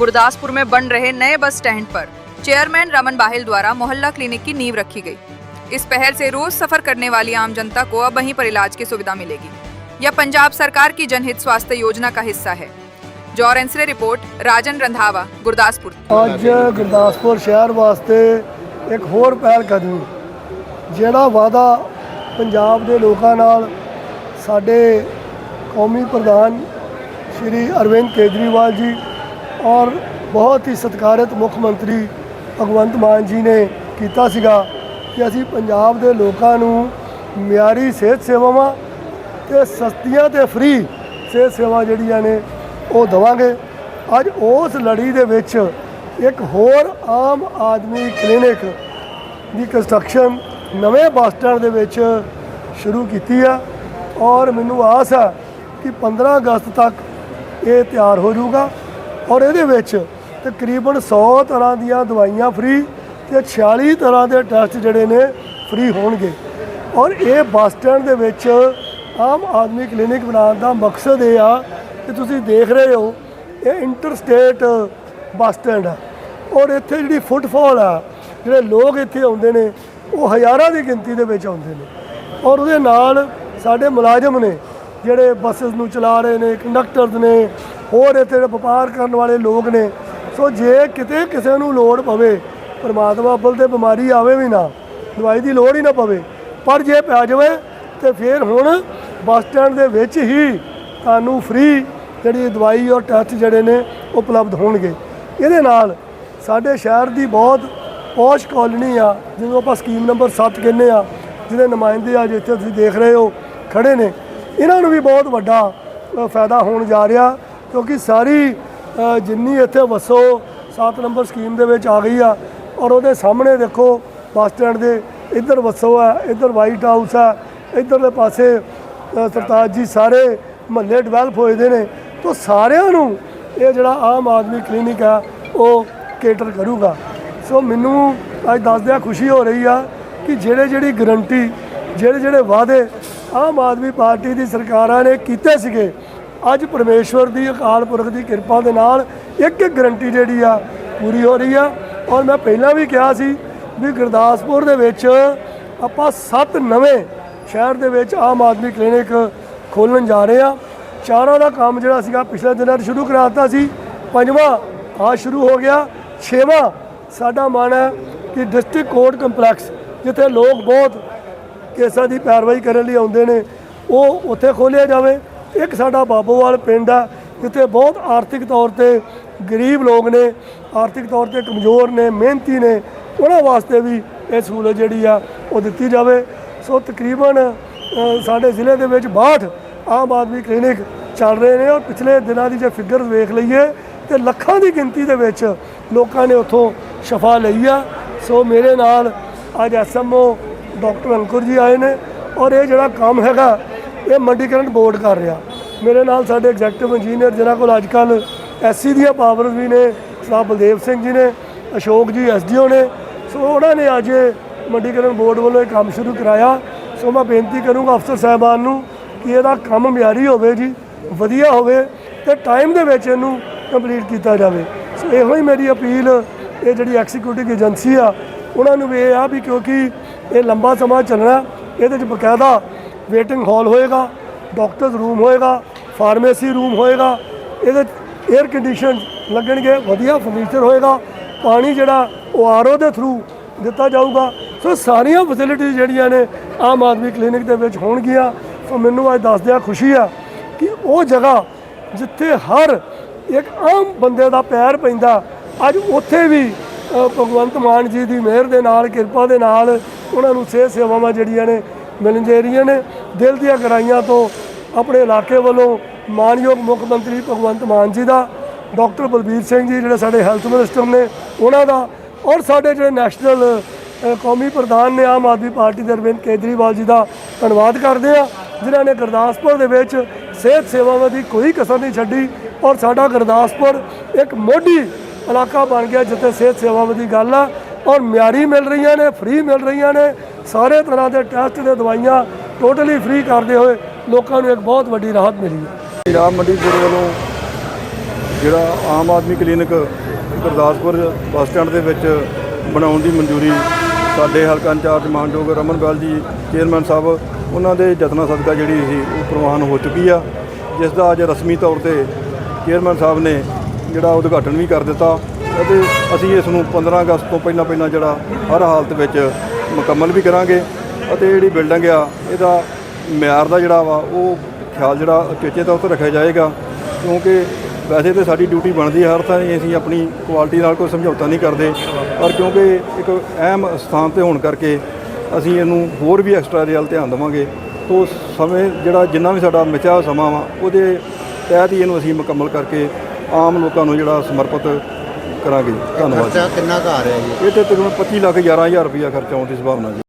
गुरदासपुर में बन रहे नए बस स्टैंड पर चेयरमैन रमन बाहिल द्वारा मोहल्ला क्लिनिक की नींव रखी गई इस पहल से रोज सफर करने वाली आम जनता को अब वहीं पर इलाज की सुविधा मिलेगी यह पंजाब सरकार की जनहित स्वास्थ्य योजना का हिस्सा है जौर एंसरे रिपोर्ट राजन रंधावा गुरदासपुर ਅੱਜ ਗੁਰਦਾਸਪੁਰ ਸ਼ਹਿਰ ਵਾਸਤੇ ਇੱਕ ਹੋਰ ਪਹਿਲ ਕਦਮੀ ਜਿਹੜਾ ਵਾਅਦਾ ਪੰਜਾਬ ਦੇ ਲੋਕਾਂ ਨਾਲ ਸਾਡੇ ਕੌਮੀ ਪ੍ਰਧਾਨ ਸ਼੍ਰੀ ਅਰਵਿੰਦ ਕੇਜਰੀਵਾਲ ਜੀ ਔਰ ਬਹੁਤ ਹੀ ਸਤਿਕਾਰਤ ਮੁੱਖ ਮੰਤਰੀ ਭਗਵੰਤ ਮਾਨ ਜੀ ਨੇ ਕੀਤਾ ਸੀਗਾ ਕਿ ਅਸੀਂ ਪੰਜਾਬ ਦੇ ਲੋਕਾਂ ਨੂੰ ਮਿਆਰੀ ਸਿਹਤ ਸੇਵਾਵਾਂ ਤੇ ਸਸਤੀਆਂ ਤੇ ਫ੍ਰੀ ਸਿਹਤ ਸੇਵਾ ਜਿਹੜੀਆਂ ਨੇ ਉਹ ਦਵਾਂਗੇ। ਅੱਜ ਉਸ ਲੜੀ ਦੇ ਵਿੱਚ ਇੱਕ ਹੋਰ ਆਮ ਆਦਮੀ ਕਲੀਨਿਕ ਦੀ ਕੰਸਟਰਕਸ਼ਨ ਨਵੇਂ ਬੱਸ ਸਟੈਂਡ ਦੇ ਵਿੱਚ ਸ਼ੁਰੂ ਕੀਤੀ ਆ ਔਰ ਮੈਨੂੰ ਆਸ ਹੈ ਕਿ 15 ਅਗਸਤ ਤੱਕ ਇਹ ਤਿਆਰ ਹੋ ਜਾਊਗਾ। ਔਰ ਇਹਦੇ ਵਿੱਚ ਤਕਰੀਬਨ 100 ਤਰ੍ਹਾਂ ਦੀਆਂ ਦਵਾਈਆਂ ਫ੍ਰੀ ਤੇ 46 ਤਰ੍ਹਾਂ ਦੇ ਟੈਸਟ ਜਿਹੜੇ ਨੇ ਫ੍ਰੀ ਹੋਣਗੇ। ਔਰ ਇਹ ਬੱਸ ਸਟੈਂਡ ਦੇ ਵਿੱਚ ਆਮ ਆਦਮੀ ਕਲੀਨਿਕ ਬਣਾਉਣ ਦਾ ਮਕਸਦ ਇਹ ਆ ਕਿ ਤੁਸੀਂ ਦੇਖ ਰਹੇ ਹੋ, ਇਹ ਇੰਟਰ ਸਟੇਟ ਬੱਸ ਸਟੈਂਡ ਆ। ਔਰ ਇੱਥੇ ਜਿਹੜੀ ਫੁੱਟਫਾਲ ਆ, ਜਿਹੜੇ ਲੋਕ ਇੱਥੇ ਆਉਂਦੇ ਨੇ, ਉਹ ਹਜ਼ਾਰਾਂ ਦੀ ਗਿਣਤੀ ਦੇ ਵਿੱਚ ਆਉਂਦੇ ਨੇ। ਔਰ ਉਹਦੇ ਨਾਲ ਸਾਡੇ ਮੁਲਾਜ਼ਮ ਨੇ, ਜਿਹੜੇ ਬੱਸਸ ਨੂੰ ਚਲਾ ਰਹੇ ਨੇ ਕੰਡਕਟਰਸ ਨੇ ਹੋਰ ਇੱਥੇ ਵਪਾਰ ਕਰਨ ਵਾਲੇ ਲੋਕ ਨੇ, ਸੋ ਜੇ ਕਿਤੇ ਕਿਸੇ ਨੂੰ ਲੋੜ ਪਵੇ, ਪਰਮਾਤਮਾ ਅੱਬਲ ਤੇ ਬਿਮਾਰੀ ਆਵੇ ਵੀ ਨਾ, ਦਵਾਈ ਦੀ ਲੋੜ ਹੀ ਨਾ ਪਵੇ, ਪਰ ਜੇ ਪੈ ਜਾਵੇ, ਤੇ ਫਿਰ ਹੁਣ ਬੱਸ ਸਟੈਂਡ ਦੇ ਵਿੱਚ ਹੀ ਤੁਹਾਨੂੰ ਫ੍ਰੀ ਜਿਹੜੀ ਦਵਾਈ ਔਰ ਟੈਸਟ ਜਿਹੜੇ ਨੇ ਉਪਲਬਧ ਹੋਣਗੇ। ਇਹਦੇ ਨਾਲ ਸਾਡੇ ਸ਼ਹਿਰ ਦੀ ਬਹੁਤ ਪੌਸ਼ ਕਾਲੋਨੀ ਆ, ਜਿਹਨੂੰ ਆਪਾਂ ਸਕੀਮ ਨੰਬਰ 7 ਕਹਿੰਦੇ ਆ, ਜਿਹਦੇ ਨੁਮਾਇੰਦੇ ਅੱਜ ਇੱਥੇ ਤੁਸੀਂ ਦੇਖ ਰਹੇ ਹੋ, ਖੜੇ ਨੇ। ਇਹਨਾਂ ਨੂੰ ਵੀ ਬਹੁਤ ਵੱਡਾ ਫਾਇਦਾ ਹੋਣ ਜਾ ਰਿਹਾ। ਕਿਉਂਕਿ ਸਾਰੀ ਜਿੰਨੀ ਇੱਥੇ ਵਸੋ 7 ਨੰਬਰ ਸਕੀਮ ਦੇ ਵਿੱਚ ਆ ਗਈ ਆ, ਔਰ ਉਹਦੇ ਸਾਹਮਣੇ ਦੇਖੋ, ਬੱਸ ਸਟੈਂਡ ਦੇ, ਇੱਧਰ ਵਸੋ ਆ, ਇੱਧਰ ਵਾਈਟ ਹਾਊਸ ਆ, ਇੱਧਰਲੇ ਪਾਸੇ ਸਰਤਾਜ ਜੀ ਸਾਰੇ ਮਹੱਲੇ ਡਿਵੈਲਪ ਹੋਏ ਦੇ ਨੇ, ਤੋਂ ਸਾਰਿਆਂ ਨੂੰ ਇਹ ਜਿਹੜਾ ਆਮ ਆਦਮੀ ਕਲੀਨਿਕ ਆ, ਉਹ ਕੇਟਰ ਕਰੂਗਾ। ਸੋ ਮੈਨੂੰ ਅੱਜ ਦੱਸਦਿਆਂ ਖੁਸ਼ੀ ਹੋ ਰਹੀ ਆ ਕਿ ਜਿਹੜੇ ਜਿਹੜੀ ਗਰੰਟੀ ਜਿਹੜੇ ਜਿਹੜੇ ਵਾਅਦੇ ਆਮ ਆਦਮੀ ਪਾਰਟੀ ਦੀ ਸਰਕਾਰਾਂ ਨੇ ਕੀਤੇ ਸੀਗੇ ਅੱਜ ਪਰਮੇਸ਼ਵਰ ਦੀ, ਅਕਾਲ ਪੁਰਖ ਦੀ ਕਿਰਪਾ ਦੇ ਨਾਲ ਇੱਕ ਇੱਕ ਗਰੰਟੀ ਜਿਹੜੀ ਆ ਪੂਰੀ ਹੋ ਰਹੀ ਆ। ਔਰ ਮੈਂ ਪਹਿਲਾਂ ਵੀ ਕਿਹਾ ਸੀ ਵੀ ਗੁਰਦਾਸਪੁਰ ਦੇ ਵਿੱਚ ਆਪਾਂ ਸੱਤ ਨਵੇਂ ਸ਼ਹਿਰ ਦੇ ਵਿੱਚ ਆਮ ਆਦਮੀ ਕਲੀਨਿਕ ਖੋਲਣ ਜਾ ਰਹੇ ਆ। ਚਾਰਾਂ ਦਾ ਕੰਮ ਜਿਹੜਾ ਸੀਗਾ ਪਿਛਲੇ ਦਿਨਾਂ 'ਚ ਸ਼ੁਰੂ ਕਰਾ ਦਿੱਤਾ ਸੀ। ਪੰਜਵਾਂ ਆ ਸ਼ੁਰੂ ਹੋ ਗਿਆ। ਛੇਵਾਂ ਸਾਡਾ ਮਨ ਹੈ ਕਿ ਡਿਸਟ੍ਰਿਕਟ ਕੋਰਟ ਕੰਪਲੈਕਸ ਜਿੱਥੇ ਲੋਕ ਬਹੁਤ ਕੇਸਾਂ ਦੀ ਪੈਰਵਾਈ ਕਰਨ ਲਈ ਆਉਂਦੇ ਨੇ, ਉਹ ਉੱਥੇ ਖੋਲ੍ਹਿਆ ਜਾਵੇ। ਇੱਕ ਸਾਡਾ ਬਾਬੋਵਾਲ ਪਿੰਡ ਆ, ਜਿੱਥੇ ਬਹੁਤ ਆਰਥਿਕ ਤੌਰ ਤੇ ਗਰੀਬ ਲੋਕ ਨੇ, ਆਰਥਿਕ ਤੌਰ ਤੇ ਕਮਜ਼ੋਰ ਨੇ, ਮਿਹਨਤੀ ਨੇ, ਉਹਨਾਂ ਵਾਸਤੇ ਵੀ ਇਹ ਸਹੂਲਤ ਜਿਹੜੀ ਆ, ਉਹ ਦਿੱਤੀ ਜਾਵੇ। ਸੋ ਤਕਰੀਬਨ ਸਾਡੇ ਜ਼ਿਲ੍ਹੇ ਦੇ ਵਿੱਚ 62 ਆਮ ਆਦਮੀ ਕਲੀਨਿਕ ਚੱਲ ਰਹੇ ਨੇ ਔਰ ਪਿਛਲੇ ਦਿਨਾਂ ਦੀ ਜੇ ਫਿਗਰਸ ਵੇਖ ਲਈਏ, ਤੇ ਲੱਖਾਂ ਦੀ ਗਿਣਤੀ ਦੇ ਵਿੱਚ ਲੋਕਾਂ ਨੇ ਉੱਥੋਂ ਸ਼ਫਾ ਲਈ ਆ। ਸੋ ਮੇਰੇ ਨਾਲ ਅੱਜ ਐਸਐਮਓ ਡਾਕਟਰ ਅੰਕੁਰ ਜੀ ਆਏ ਨੇ ਔਰ ਇਹ ਜਿਹੜਾ ਕੰਮ ਹੈਗਾ ਇਹ ਮੰਡੀਕਰਨ ਬੋਰਡ ਕਰ ਰਿਹਾ। ਮੇਰੇ ਨਾਲ ਸਾਡੇ ਐਗਜ਼ੈਕਟਿਵ ਇੰਜੀਨੀਅਰ ਜਿਨ੍ਹਾਂ ਕੋਲ ਅੱਜ ਕੱਲ ਐਸਸੀ ਦੀਆਂ ਪਾਵਰਸ ਵੀ ਨੇ ਸਾਹਿਬ ਬਲਦੇਵ ਸਿੰਘ ਜੀ ਨੇ, ਅਸ਼ੋਕ ਜੀ ਐਸਡੀਓ ਨੇ। ਸੋ ਉਹਨਾਂ ਨੇ ਅੱਜ ਮੰਡੀਕਰਨ ਬੋਰਡ ਵੱਲੋਂ ਇਹ ਕੰਮ ਸ਼ੁਰੂ ਕਰਾਇਆ। ਸੋ ਮੈਂ ਬੇਨਤੀ ਕਰੂੰਗਾ ਅਫਸਰ ਸਾਹਿਬਾਨ ਨੂੰ ਕਿ ਇਹਦਾ ਕੰਮ ਮਿਆਰੀ ਹੋਵੇ ਜੀ, ਵਧੀਆ ਹੋਵੇ ਤੇ ਟਾਈਮ ਦੇ ਵਿੱਚ ਇਹਨੂੰ ਕੰਪਲੀਟ ਕੀਤਾ ਜਾਵੇ। ਸੋ ਇਹੋ ਹੀ ਮੇਰੀ ਅਪੀਲ, ਇਹ ਜਿਹੜੀ ਐਗਜ਼ੀਕਿਊਟਿਵ ਏਜੰਸੀ ਆ, ਉਹਨਾਂ ਨੂੰ ਵੀ ਇਹ ਆ ਵੀ ਕਿਉਂਕਿ ਇਹ ਲੰਬਾ ਸਮਾਂ ਚੱਲਣਾ, ਇਹਦੇ 'ਚ ਬਕਾਇਦਾ ਵੇਟਿੰਗ ਹਾਲ ਹੋਏਗਾ ਡਾਕਟਰਸ ਰੂਮ ਹੋਏਗਾ ਫਾਰਮੇਸੀ ਰੂਮ ਹੋਏਗਾ, ਇਹਦੇ 에ਅਰ ਕੰਡੀਸ਼ਨ ਲੱਗਣਗੇ, ਵਧੀਆ ਫਰਨੀਚਰ ਹੋਏਗਾ, ਪਾਣੀ ਜਿਹੜਾ ਉਹ ਆਰਓ ਦੇ ਥਰੂ ਦਿੱਤਾ ਜਾਊਗਾ। ਸੋ ਸਾਰੀਆਂ ਫੈਸਿਲਿਟੀਜ਼ ਜਿਹੜੀਆਂ ਨੇ, ਆਮ ਆਦਮੀ ਕਲੀਨਿਕ ਦੇ ਵਿੱਚ ਹੋਣਗੀਆਂ। ਸੋ ਮੈਨੂੰ ਅੱਜ ਦੱਸਦਿਆਂ ਖੁਸ਼ੀ ਆ ਕਿ ਉਹ ਜਗ੍ਹਾ ਜਿੱਥੇ ਹਰ ਇੱਕ ਆਮ ਬੰਦੇ ਦਾ ਪੈਰ ਪੈਂਦਾ, ਅੱਜ ਉੱਥੇ ਵੀ ਭਗਵੰਤ ਮਾਨ ਜੀ ਦੀ ਮਿਹਰ ਦੇ ਨਾਲ, ਕਿਰਪਾ ਦੇ ਨਾਲ ਉਹਨਾਂ ਨੂੰ ਸਿਹਤ ਸੇਵਾਵਾਂ ਜਿਹੜੀਆਂ ਨੇ ਮਿਲਣ ਦੇ ਰਹੀਆਂ ਨੇ ਦਿਲ ਦੀਆਂ ਗਰਾਈਆਂ ਤੋਂ ਆਪਣੇ ਇਲਾਕੇ ਵੱਲੋਂ ਮਾਨਯੋਗ ਮੁੱਖ ਮੰਤਰੀ ਭਗਵੰਤ ਮਾਨ ਜੀ ਦਾ, ਡਾਕਟਰ ਬਲਬੀਰ ਸਿੰਘ ਜੀ ਜਿਹੜੇ ਸਾਡੇ ਹੈਲਥ ਮਿਨਿਸਟਰ ਨੇ, ਉਹਨਾਂ ਦਾ ਔਰ ਸਾਡੇ ਜਿਹੜੇ ਨੈਸ਼ਨਲ ਕੌਮੀ ਪ੍ਰਧਾਨ ਨੇ ਆਮ ਆਦਮੀ ਪਾਰਟੀ ਦੇ ਅਰਵਿੰਦ ਕੇਜਰੀਵਾਲ ਜੀ ਦਾ ਧੰਨਵਾਦ ਕਰਦੇ ਆ ਜਿਨ੍ਹਾਂ ਨੇ ਗੁਰਦਾਸਪੁਰ ਦੇ ਵਿੱਚ ਸਿਹਤ ਸੇਵਾਵਾਂ ਦੀ ਕੋਈ ਕਸਰ ਨਹੀਂ ਛੱਡੀ ਔਰ ਸਾਡਾ ਗੁਰਦਾਸਪੁਰ ਇੱਕ ਮੋਢੀ ਇਲਾਕਾ ਬਣ ਗਿਆ ਜਿੱਥੇ ਸਿਹਤ ਸੇਵਾਵਾਂ ਦੀ ਗੱਲ ਆ ਔਰ ਮਿਆਰੀ ਮਿਲ ਰਹੀਆਂ ਨੇ, ਫ੍ਰੀ ਮਿਲ ਰਹੀਆਂ ਨੇ ਸਾਰੇ ਤਰ੍ਹਾਂ ਦੇ ਟੈਸਟ ਤੇ ਦਵਾਈਆਂ ਟੋਟਲੀ ਫ੍ਰੀ ਕਰਦੇ ਹੋਏ ਲੋਕਾਂ ਨੂੰ ਇੱਕ ਬਹੁਤ ਵੱਡੀ ਰਾਹਤ ਮਿਲੀ ਹੈ। ਰਾਮ ਮੰਡੀ ਗੁਰੂ ਵੱਲੋਂ ਜਿਹੜਾ Aam Aadmi clinic Gurdaspur bus stand ਦੇ ਵਿੱਚ ਬਣਾਉਣ ਦੀ ਮਨਜ਼ੂਰੀ ਸਾਡੇ ਹਲਕਾ ਇੰਚਾਰਜ ਮਾਨਯੋਗ ਰਮਨ ਬੈਲ ਜੀ, ਚੇਅਰਮੈਨ ਸਾਹਿਬ, ਉਹਨਾਂ ਦੇ ਯਤਨਾਂ ਸਦਕਾ ਜਿਹੜੀ ਸੀ ਉਹ ਪ੍ਰਵਾਨ ਹੋ ਚੁੱਕੀ ਆ, ਜਿਸ ਦਾ ਅੱਜ ਰਸਮੀ ਤੌਰ ਤੇ ਚੇਅਰਮੈਨ ਸਾਹਿਬ ਨੇ ਜਿਹੜਾ ਉਦਘਾਟਨ ਵੀ ਕਰ ਦਿੱਤਾ ਅਤੇ ਅਸੀਂ ਇਸ ਨੂੰ 15 ਅਗਸਤ ਤੋਂ ਪਹਿਲਾਂ ਪਹਿਲਾਂ ਜਿਹੜਾ ਹਰ ਹਾਲਤ ਵਿੱਚ ਮੁਕੰਮਲ ਵੀ ਕਰਾਂਗੇ ਅਤੇ ਜਿਹੜੀ ਬਿਲਡਿੰਗ ਆ, ਇਹਦਾ ਮਿਆਰ ਦਾ ਜਿਹੜਾ ਵਾ, ਉਹ ਖਿਆਲ ਜਿਹੜਾ ਚੇਚੇ ਤੌਰ ਤੇ ਰੱਖਿਆ ਜਾਏਗਾ, ਕਿਉਂਕਿ ਵੈਸੇ ਤੇ ਸਾਡੀ ਡਿਊਟੀ ਬਣਦੀ ਹਰ ਥਾਂ ਹੀ ਅਸੀਂ ਆਪਣੀ ਕੁਆਲਿਟੀ ਨਾਲ ਕੋਈ ਸਮਝੌਤਾ ਨਹੀਂ ਕਰਦੇ। ਪਰ ਕਿਉਂਕਿ ਇੱਕ ਅਹਿਮ ਸਥਾਨ ਤੇ ਹੋਣ ਕਰਕੇ ਅਸੀਂ ਇਹਨੂੰ ਹੋਰ ਵੀ ਐਕਸਟਰਾ ਰਿਅਲ ਧਿਆਨ ਦੇਵਾਂਗੇ। ਤੋਂ ਸਮੇਂ ਜਿਹੜਾ ਜਿੰਨਾ ਵੀ ਸਾਡਾ ਮਿਥਿਆ ਸਮਾਂ ਵਾ, ਉਹਦੇ ਤਹਿਤ ਹੀ ਇਹਨੂੰ ਅਸੀਂ ਮੁਕੰਮਲ ਕਰਕੇ ਆਮ ਲੋਕਾਂ ਨੂੰ ਜਿਹੜਾ ਸਮਰਪਿਤ ਕਰਾਂਗੇ ਜੀ। ਧੰਨਵਾਦ ਖਰਚਾ ਕਿੰਨਾ ਆ ਰਿਹਾ ਜੀ? ਇਹ ਤੇ ਤਕਰੀਬਨ 25 ਲੱਖ 11000 ਰੁਪਇਆ ਖਰਚਾ ਆਉਣ ਦੀ ਸੰਭਾਵਨਾ ਜੀ।